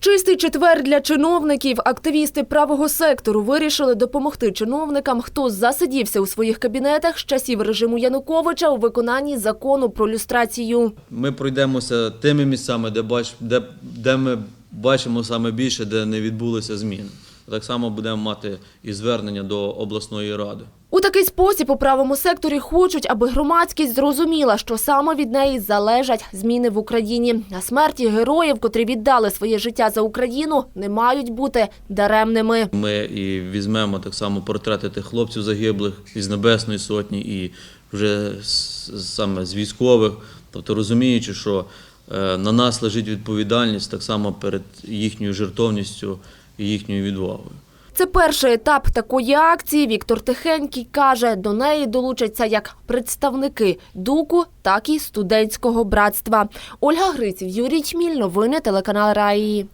Чистий четвер для чиновників. Активісти правого сектору вирішили допомогти чиновникам, хто засидівся у своїх кабінетах з часів режиму Януковича у виконанні закону про люстрацію. Ми пройдемося тими місцями, де, бач, де, де ми бачимо саме більше, де не відбулися зміни. Так само будемо мати і звернення до обласної ради. У такий спосіб у правому секторі хочуть, аби громадськість зрозуміла, що саме від неї залежать зміни в Україні. А смерті героїв, котрі віддали своє життя за Україну, не мають бути даремними. Ми і візьмемо так само портрети тих хлопців загиблих із Небесної Сотні, і вже саме з військових, тобто розуміючи, що е, на нас лежить відповідальність так само перед їхньою жертовністю і їхньою відвагою. Це перший етап такої акції. Віктор Тихенький каже, до неї долучаться як представники ДУКу, так і студентського братства. Ольга Гриців, Юрій Чміль, новини телеканал Раї.